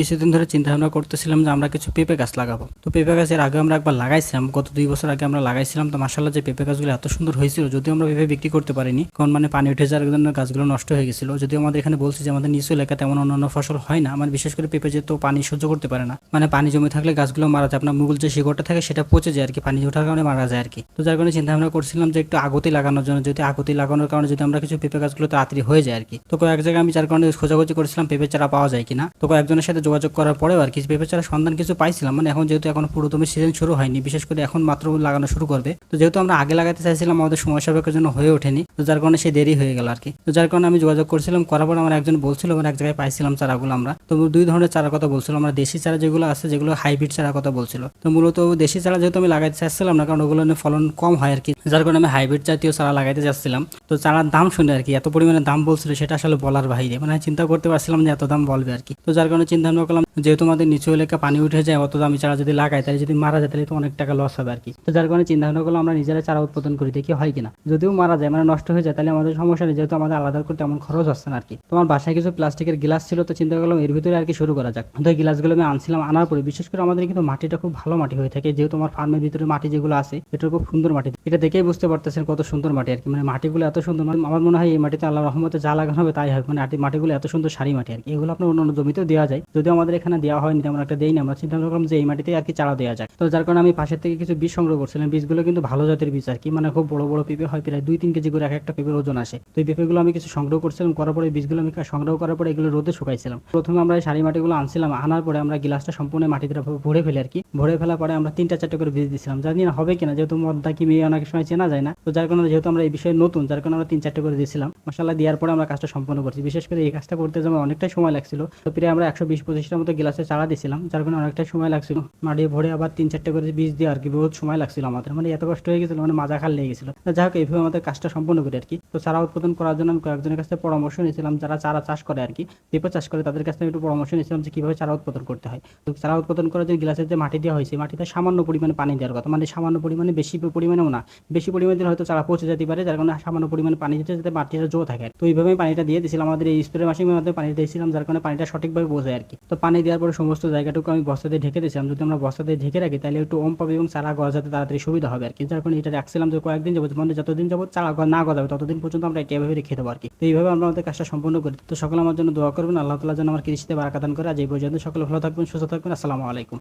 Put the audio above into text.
কিছুদিন ধরে চিন্তা ভাবনা করতেছিলাম যে আমরা কিছু পেঁপে গাছ লাগাবো। তো পেঁপে গাছের আগে আমরা একবার লাগাইছিলাম, গত দুই বছর আগে আমরা লাগাইছিলাম। তো মাসাল্লাহ যে পেঁপে গাছগুলো এত সুন্দর হয়েছিল, যদিও আমরা পেঁপে বিক্রি করতে পারিনি, কারণ মানে পানি উঠে যাওয়ার জন্য গাছগুলো নষ্ট হয়ে গেছিল। যদিও আমাদের এখানে বলছি যে আমাদের নিচু এলাকায় তেমন অন্যান্য ফসল হয় না। মানে বিশেষ করে পেঁপে যেহেতু পানি সহ্য করতে পারে না মানে পানি জমে থাকলে গাছগুলো মারা যায়। আপনার মুগুল যে শিকড়টা থাকে সেটা পচে যায় আর কি পানি ওঠার কারণে মারা যায় আর কি তো যার কারণে চিন্তা ভাবনা করছিলাম যে একটু আগতি লাগানোর জন্য, যদি আগতি লাগানোর কারণে যদি আমরা কিছু পেঁপে গাছগুলো তাড়াতাড়ি হয়ে যায় আর কি তো কয়েক জায়গায় আমি যার কারণে খোঁজাখুঁজি করেছিলাম পেঁপে চারা পাওয়া যায় কিনা। তো কয়েকজনের সাথে যোগাযোগ করার পরেও আর কি পেঁপে চারা সন্ধান কিছু পাইছিলাম। মানে এখন যেহেতু এখন পুরোদমে সিজন শুরু হয়নি, বিশেষ করে এখন মাত্র লাগানো শুরু করবে। তো যেহেতু আমরা আগে লাগাতে চাইছিলাম, আমাদের সময় সাপেক্ষের জন্য হয়ে ওঠেনি, তো যার কারণে সে দেরি হয়ে গেল আর কি। তো যার কারণে আমি যোগাযোগ করছিলাম, করার পর আমার একজন বলছিল আমার এক জায়গায় পাইছিলাম চারাগুলো আমরা। তো দুই ধরনের চারা কথা বলছিলাম আমরা দেশি চারা যেগুলো আছে, যেগুলো হাইব্রিড চারা কথা বলছিল। তো মূলত দেশি চারা যেহেতু আমি লাগাইতে চাচ্ছিলাম না, কারণ ওগুলো ফলন কম হয় আর কি। যার কারণে আমি হাইব্রিড জাতীয় চারা লাগাইতে যাচ্ছিলাম তো চারার দাম শুনে আর কি, এত পরিমাণে দাম বলছিল, সেটা আসলে বলার বাইরে। মানে চিন্তা করতে পারছিলাম যে এত দাম বলবে আর কি। তো যার কারণে চিন্তা ভাবনা করলাম যেহেতু আমাদের নিচু এলাকা পানি উঠে যায় অত দামি চারা যদি লাগাই, তাহলে যদি মারা যায়, তাহলে তো অনেক টাকা লস হবে আর কি। তো যার কারণে চিন্তা ভাবনা করলাম, আমরা নিজেরা চারা উৎপাদন করি, দেখি হয় কিনা। যদিও মারা যায় মানে নষ্ট হয়ে যায়, তাহলে আমাদের সমস্যা নেই, যেহেতু আমাদের আলাদা করতে এমন খরচ হচ্ছে না আর কি। তোমার বাসায় কিছু প্লাস্টিকের গ্লাস ছিল, তো চিন্তা করলাম এর ভিতরে আর কি শুরু করা যাক। তো গ্লাসগুলো আমি আনছিলাম, আনার পরে বিশেষ করে আমাদের কিন্তু মাটিটা খুব ভালো মাটি হয়ে থাকে, যেহেতু আমার ফার্মের ভিতরে মাটি যেগুলো আছে এটা খুব সুন্দর মাটি। এটা দেখেই বুঝতে পারতেছেন কত সুন্দর মাটি আর কি মানে মাটিগুলো এত সুন্দর আমার মনে হয় এই মাটিতে আল্লাহ রহমতে যা লাগানো হবে তাই হয় মানে মাটিগুলো এত সুন্দর সারি মাটি আর কি। এগুলো আপনার অন্য জমিতেও দেওয়া যায় যদিও আমাদের এখানে দেওয়া হয়নি, তেমন একটা দেই না আমরা চিন্তা করলাম যে এই মাটিতে আর কি চারা দেওয়া যায় তো যার কারণে আমি পাশের থেকে কিছু বীজ সংগ্রহ করছিলাম। বীজগুলো কিন্তু ভালো জাতের বীজ আর কি। মানে খুব বড় বড় পেঁপে হয়, প্রায় দুই তিন কেজি করে এক একটা পেঁপের ওজন আসে। তো এই পেঁপেগুলো আমি কিছু সংগ্রহ করছিলাম। করার পরে বীজগুলো আমি সংগ্রহ করার পরে এগুলো রোদে শুকাইছিলাম। প্রথমে আমরা এই সারি মাটিগুলো আনছিলাম। আনার পরে আমরা গ্লাসটা সম্পূর্ণ মাটিতে ভরে ফেলে আর কি। ভরে ফেলার পরে আমরা তিনটা, চারটে করে বীজ দিচ্ছিলাম জানি না হবে কিনা যেহেতু মদ্দা কি মেয়ে অনেক সময় চেনা যায় না। তো যার কারণে যেহেতু আমরা এই বিষয়ে নতুন, যার কারণে আমরা তিন, চারটে করে দিয়েছিলাম মশালা দেওয়ার পরে আমরা কাজটা সম্পন্ন করছি। বিশেষ করে এই কাজটা করতে যেমন অনেকটাই সময় লাগছিল। তো প্রায় আমরা একশো বিশ পঁচিশটার মতো গ্লাসে চারা দিয়েছিলাম, যার কারণে অনেকটাই সময় লাগছিল। মাটি ভরে আবার তিন চারটে করে বীজ দিয়ে আর কি, বহুত সময় লাগছিল আমাদের। মানে এত কষ্ট হয়ে গেছিল মানে মাজা খাল লেগে গেছিল। যাই হোক, এইভাবে আমাদের কাজটা সম্পূর্ণ করি আর কি। তো চারা উৎপাদন করার জন্য আমি কয়েকজনের কাছে পরামর্শ নিয়েছিলাম, যারা চারা চাষ করে আর কি। পেঁপে চাষ করে, তাদের কাছে একটু পরামর্শ নিয়েছিলাম যে কীভাবে চারা উৎপাদন করতে হয়। তো চারা উৎপাদন করার জন্য গ্লাসের যে মাটি দেওয়া হয়েছে মাটিতে সামান্য পরিমাণে পানি দেওয়ার কথা। মানে সামান্য পরিমাণে, বেশি পরিমাণেও না, বেশি পরিমাণে দিলে হয়তো চারা পচে যেতে পারে, যার কারণে সামান্য পরিমাণে পানি দিতে যাতে মাটিটা জো থাকে তো এইভাবে পানিটা দিয়ে দিয়েছিলাম। আমাদের এই স্প্রে মেশিনের মাধ্যমে পানি দিয়েছিলাম, যার কারণে পানিটা সঠিকভাবে বোঝায় আর কি। তো পানি দেওয়ার পরে সমস্ত জায়গাটুকু আমি বস্তাতে ঢেকে দিয়েছিলাম। যদি আমরা বস্তাতে ঢেকে রাখি, তাহলে একটু ওম পাবে এবং চারা গজাতে তাড়াতাড়ি সুবিধা হবে আর কি। যার এটা রাখছিলাম যে কয়েকদিন যাব মানে যতদিন যাব চারা না গজাবে, ততদিন পর্যন্ত আমরা এটা এভাবে রেখে দেবো আর কি। তো এইভাবে আমরা আমাদের কাজটা সম্পূর্ণ করি। তো সকলে আমার জন্য দোয়া করবেন, আল্লাহ তালা যেন আমার কৃষিতে বারাকাদান করে। আজ এই পর্যন্ত সকলে ভালো থাকবেন, সুস্থ থাকবেন। আসসালামু আলাইকুম।